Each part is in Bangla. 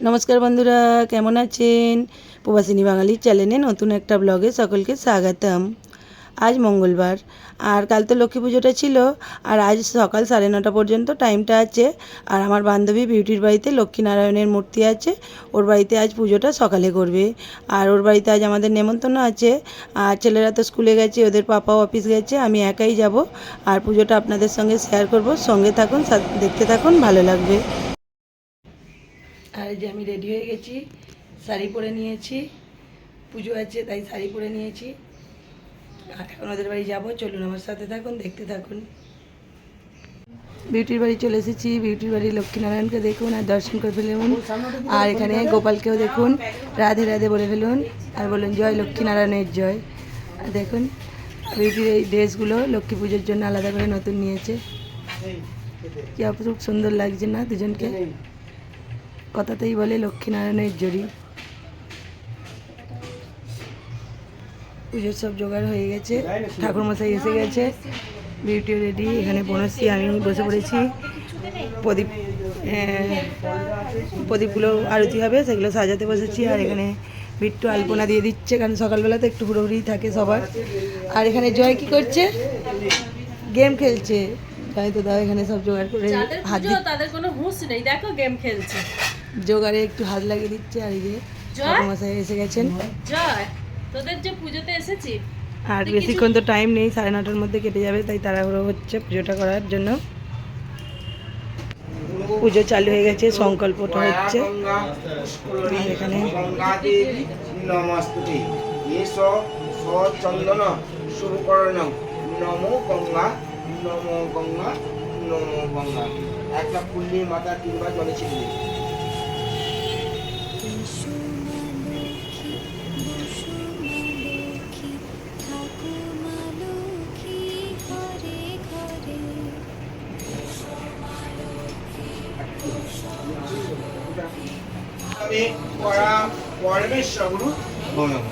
নমস্কার বন্ধুরা, কেমন আছেন? প্রবাসিনী বাঙালির চ্যানেলে নতুন একটা ব্লগে সকলকে স্বাগতম। আজ মঙ্গলবার, আর কাল তো লক্ষ্মী পুজোটা ছিল, আর আজ সকাল সাড়ে নটা পর্যন্ত টাইমটা আছে, আর আমার বান্ধবী বিউটির বাড়িতে লক্ষ্মীনারায়ণের মূর্তি আছে, ওর বাড়িতে আজ পুজোটা সকালে করবে। আর ওর বাড়িতে আজ আমাদের নেমন্তন্ন আছে, আর ছেলেরা তো স্কুলে গেছে, ওদের পাপাও অফিস গেছে, আমি একাই যাব, আর পুজোটা আপনাদের সঙ্গে শেয়ার করব, সঙ্গে থাকুন দেখতে থাকুন, ভালো লাগবে। আর এই যে আমি রেডি হয়ে গেছি শাড়ি পরে নিয়েছি পুজো আছে তাই শাড়ি পরে নিয়েছি। আর এখন ওদের বাড়ি যাব চলুন আমার সাথে থাকুন দেখতে থাকুন। বিউটির বাড়ি চলে এসেছি বিউটির বাড়ি লক্ষ্মীনারায়ণকে দেখুন আর দর্শন করে ফেলুন। আর এখানে গোপালকেও দেখুন রাধে রাধে বলে ফেলুন আর বলুন জয় লক্ষ্মীনারায়ণের জয়। আর দেখুন বিউটির এই ড্রেসগুলো লক্ষ্মী পুজোর জন্য আলাদা করে নতুন নিয়েছে। কি অপরূপ সুন্দর লাগছে না দুজনকে? কথাতেই বলে লক্ষ্মীনারায়ণের জড়ি। পুজোর সব জোগাড় হয়ে গেছে ঠাকুরমশাই এসে গেছে বিউটি রেডি এখানে বনশ্রী আমি বসে পড়েছি। প্রদীপ প্রদীপগুলো আরতি হবে সেগুলো সাজাতে বসেছি আর এখানে বিট্টু আলপনা দিয়ে দিচ্ছে কারণ সকালবেলা তো একটু হুড়োহুড়ি থাকে সবার। আর এখানে জয় কি করছে? গেম খেলছে। জয় তো দাও এখানে সব জোগাড় করে হাত তাদের কোনো হুঁশ নেই। দেখো গেম খেলছে। জোগাড়ে একটু হাত লাগিয়ে দিচ্ছে আর এই যে জয়? এসে গেছেন। তোদের যে পুজোতে এসেছি আর বেশিক্ষণ তো টাইম নেই সাড়ে নটার মধ্যে কেটে যাবে তাই তাড়াহুড়ো হচ্ছে পুজোটা করার জন্য। পুজো চালু হয়ে গেছে সংকল্পটা হচ্ছে। এখানে নমো গঙ্গা নমো গঙ্গা নমো গঙ্গা। একটা মাথা তিনবার জলে পরা পরমেশ্বর গুরু বনম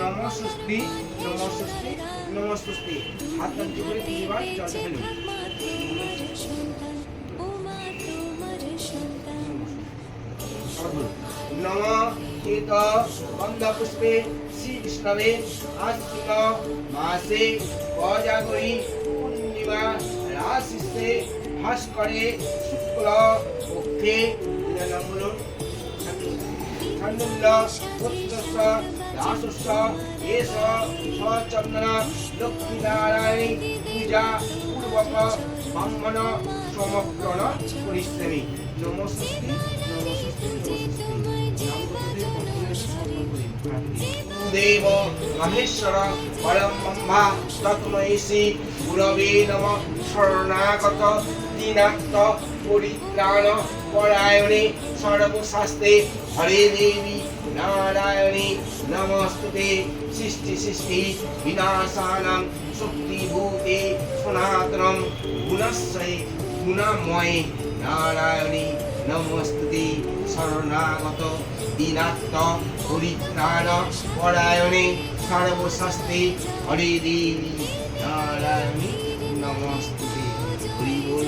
নমস্তি নমস্তি নমস্তি হাত পাঞ্চি করে তিনবার জলটা ফেলুন নম শ্রী বিষ্ণবে আস্তিক মাসে গজাগরি। রাশিস্তে ভাস্করে শুক্ল পক্ষে এষ সচন্দন লক্ষ্মীনারায়ণী পূজা পূর্বক ব্রাহ্মণ সমগ্রণ নমস্তি নমস্তি দেব মহেশ্বর পরম ব্রহ্মা তৎময়সি গুরবে নম শরণাগত দীনাক্ত পরিত্রাণ পরায়ণে সর্বশাস্ত্রে হরে দেবী নারায়ণী নমস্তুতে। সৃষ্টি সৃষ্টি বিনাশানাং শক্তিভূতে সনাতনম গুণশ্রয়ে গুণময়ে। নারায়ণী নমস্তুতে। শরণাগত দীনাত্ম পরিত্রাণ পরায়ণে সর্বশাস্ত্রে হরে দেবী নারায়ণী নমস্তুতে। হরি বল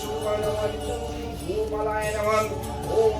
সুবর্ণমন্ত্রম গোপালায় নমঃ ওম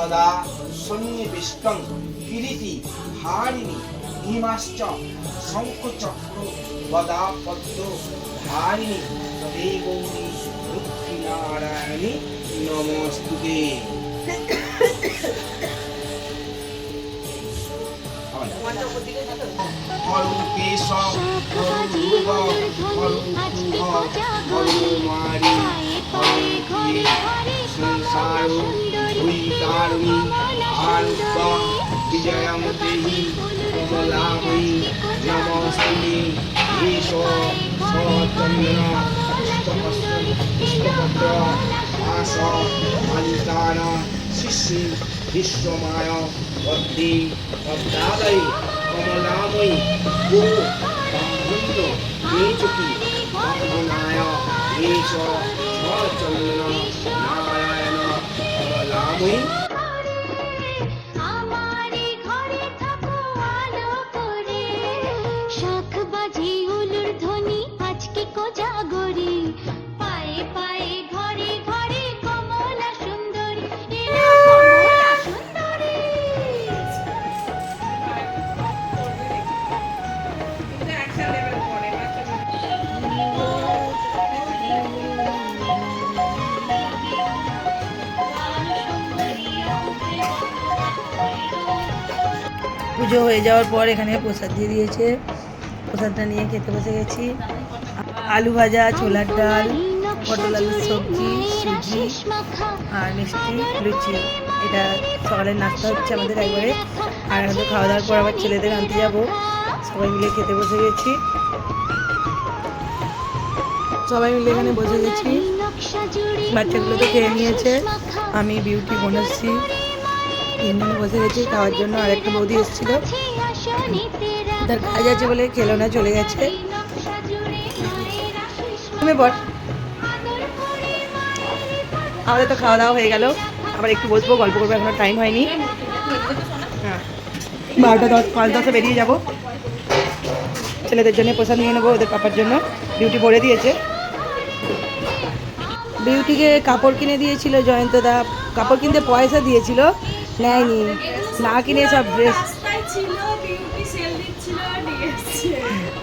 সদা সন্নিবিষ্টং কিরিটি হারিণী হিমাশ্চ শঙ্খচক্র গদা পদ্ম হারিণী হে গৌরী লক্ষ্মীনারায়ণী নমস্তুতে হরু কেশ হরু রূপ হরু সংসার হুই তারুণী আরুদ্ধ বিজয়ম দেহি, কমলাময়ী নমস্তে ঈশ সচন্দন পুষ্পপত্র আস মালিকান শিশি, বিশ্বমায় পদ্মে পদ্মাদয়ী কমলাময়ী গুরু ব্রহ্মণ্য মেচকি ব্রহ্মণায় ঈশ সচন্দন নারায়ণ কমলাময়ী পুজো হয়ে যাওয়ার পর এখানে প্রসাদ দিয়ে দিয়েছে। প্রসাদটা নিয়ে খেতে বসে গেছি। আলু ভাজা, ছোলার ডাল, পটল আলুর সবজি, সুজি আর মিষ্টি লুচি। এটা সকালের নাস্তা হচ্ছে আমাদের একবারে। আর আমাদের খাওয়া দাওয়ার পর আবার ছেলেদের আনতে যাব। সবাই মিলে খেতে বসে গেছি। সবাই মিলে এখানে বসে গেছি। বাচ্চাগুলো তো খেয়ে নিয়েছে। আমি, বিউটি, বনশ্রী। বসে গেছি খাওয়ার জন্য আর একটা বৌদি এসেছিল। তার কাজ আছে বলে খেলো না, চলে গেছে। তুমি বল আমাদের তো খাওয়া দাওয়া হয়ে গেল। আবার একটু বসবো, গল্প করব, এখনও টাইম হয়নি। হ্যাঁ। বারোটা দশ, পাঁচ দশে বেরিয়ে যাব। ছেলেদের জন্য পোশাক নিয়ে নেব, ওদের পাপার জন্য। বিউটি ভরে দিয়েছে। বিউটিকে কাপড় কিনে দিয়েছিল জয়ন্তদা কাপড় কিনতে পয়সা দিয়েছিল। নেয়নি। না কিনে সব ড্রেস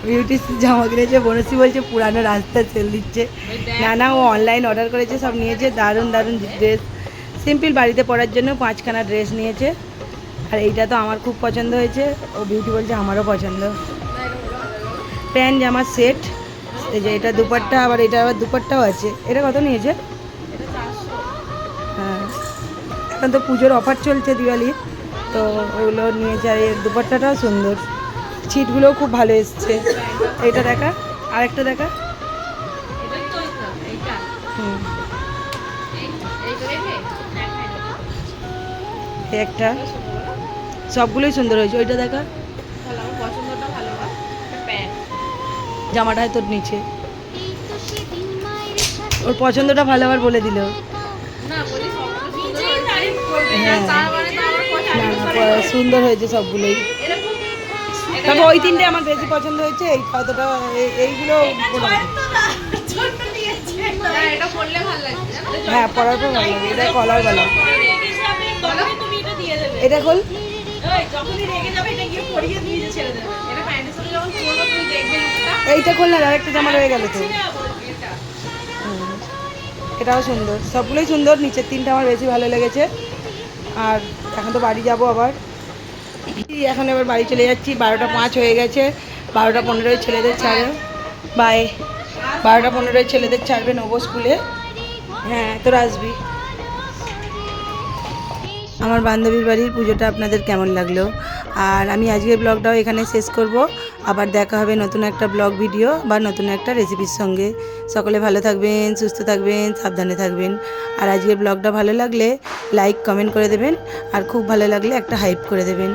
বিউটি জামা কিনেছে, বনশ্রী বলছে, পুরানো রাস্তা সেল দিচ্ছে। না না ও অনলাইন অর্ডার করেছে, সব নিয়েছে, দারুণ দারুণ ড্রেস সিম্পল বাড়িতে পরার জন্য পাঁচখানা ড্রেস নিয়েছে। আর এইটা তো আমার খুব পছন্দ হয়েছে। ও বিউটি বলছে, আমারও পছন্দ। প্যান্ট জামার সেট এই যে এটা দুপাট্টা, আবার এটা আবার দুপাট্টাও আছে। এটা কত নিয়েছে? এখন তো পুজোর অফার চলছে দিওয়ালির। তো ওগুলো নিয়ে এর দুপাট্টাটাও সুন্দর। ছিটগুলোও খুব ভালো এসছে। এইটা দেখা। আরেকটা দেখা। এটা একটা। সবগুলোই সুন্দর হয়েছে। ওইটা দেখা। জামাটা তোর নিচে। ওর পছন্দটা ভালো আবার বলে দিল না বলি সবগুলো সুন্দর হয়েছে হ্যাঁ তার মানে তো আমার না পছন্দ না প- সুন্দর হয়েছে সবগুলোই। তবে ওই তিনটে আমার বেশি পছন্দ হয়েছে, এই এই- এইগুলো ভালো হ্যাঁ পড়ার পর ভালো এটা কলার তুমি এটা খোল। এইটা খোল না, আরেকটা জামা রয়ে গেল তো। এটাও সুন্দর। সবগুলোই সুন্দর, নিচের তিনটা আমার বেশি ভালো লেগেছে। আর এখন তো বাড়ি যাব আবার। এখন এবার বাড়ি চলে যাচ্ছি, বারোটা পাঁচ হয়ে গেছে, বারোটা পনেরোয় ছেলেদের ছাড়ে বাই, বারোটা পনেরোয় ছেলেদের ছাড়বে নবো স্কুলে। হ্যাঁ তোরা আসবি। আমার বান্ধবীর বাড়ির পুজোটা আপনাদের কেমন লাগল? আর আমি আজকের ব্লগটাও এখানে শেষ করব। আবার দেখা হবে নতুন একটা ব্লগ ভিডিও বা নতুন একটা রেসিপির সঙ্গে। সকলে ভালো থাকবেন, সুস্থ থাকবেন, সাবধানে থাকবেন। আর আজকের ব্লগটা ভালো লাগলে লাইক কমেন্ট করে দেবেন। আর খুব ভালো লাগলে একটা হাইপ করে দেবেন।